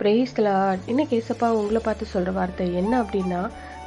Brace என்ன இன்னைக்கு உங்களை பார்த்து சொல்ற வார்த்தை? என்ன அப்படின்னா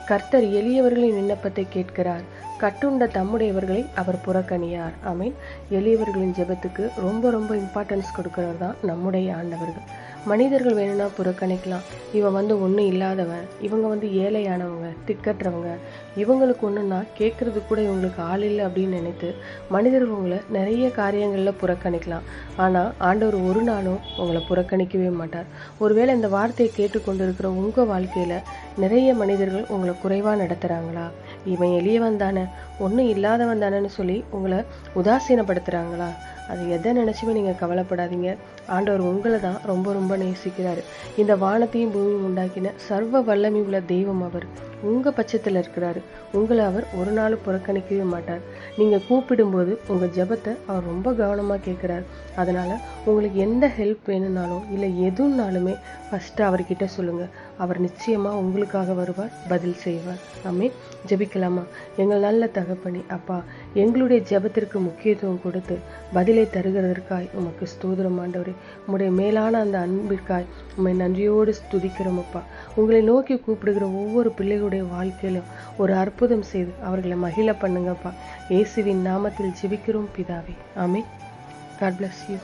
கர்த்தர் எளியவர்களின் விண்ணப்பத்தை கேட்கிறார். கட்டுண்ட தம்முடையவர்களை அவர் புறக்கணியார். ஐ மீன் எளியவர்களின் ஜெபத்துக்கு ரொம்ப ரொம்ப இம்பார்ட்டன்ஸ் கொடுக்கறவர் தான் நம்முடைய ஆண்டவர்கள். மனிதர்கள் வேணும்னா புறக்கணிக்கலாம். இவன் வந்து ஒன்றும் இல்லாதவன். இவங்க வந்து ஏழையானவங்க திக்கற்றவங்க. இவங்களுக்கு ஒன்றுன்னா கேட்குறதுக்கு கூட இவங்களுக்கு ஆள் இல்லை அப்படின்னு நினைத்து மனிதர்கள் உங்களை நிறைய காரியங்களில் புறக்கணிக்கலாம். ஆனால் ஆண்டவர் ஒரு நாளும் உங்களை புறக்கணிக்கவே மாட்டார். ஒருவேளை இந்த வார்த்தையை கேட்டுக்கொண்டு இருக்கிற உங்கள் வாழ்க்கையில் நிறைய மனிதர்கள் உங்களை குறைவாக நடத்துகிறாங்களா இவன் எளியவன் தானே. ஒன்றும் இல்லாதவன் தானேன்னு சொல்லி உங்களை உதாசீனப்படுத்துகிறாங்களா அது எதை நினச்சுமே நீங்கள் கவலைப்படாதீங்க. ஆண்டவர் உங்களை தான் ரொம்ப ரொம்ப நேசிக்கிறார். இந்த வானத்தையும் பூமியும் உண்டாக்கின சர்வ வல்லமை உள்ள தெய்வம் அவர். உங்கள் பட்சத்தில் இருக்கிறாரு. உங்களை அவர் ஒரு நாள் புறக்கணிக்கவே மாட்டார். நீங்கள் கூப்பிடும்போது உங்கள் ஜெபத்தை அவர் ரொம்ப கவனமாக கேட்குறாரு. அதனால் உங்களுக்கு எந்த ஹெல்ப் வேணும்னாலும் இல்லை எதுனாலுமே ஃபஸ்ட்டு அவர்கிட்ட சொல்லுங்கள் அவர் நிச்சயமாக உங்களுக்காக வருவார் பதில் செய்வார். ஆமே ஜெபிக்கலாமா? எங்கள் நல்ல தகப்பனி அப்பா எங்களுடைய ஜெபத்திற்கு முக்கியத்துவம் கொடுத்து பதிலை தருகிறதற்காய் உமக்கு ஸ்தூதிரம் ஆண்டவரே. உம்முடைய மேலான அந்த அன்பிற்காய் உண்மை நன்றியோடு ஸ்துதிக்கிறோம் அப்பா. உங்களை நோக்கி கூப்பிடுகிற ஒவ்வொரு பிள்ளைகளுடைய வாழ்க்கையிலும் ஒரு அற்புதம் செய்து அவர்களை மகிழ பண்ணுங்கப்பா. இயேசுவின் நாமத்தில் ஜெபிக்கிறோம் பிதாவே. ஆமே காட் பிளஸ் யூ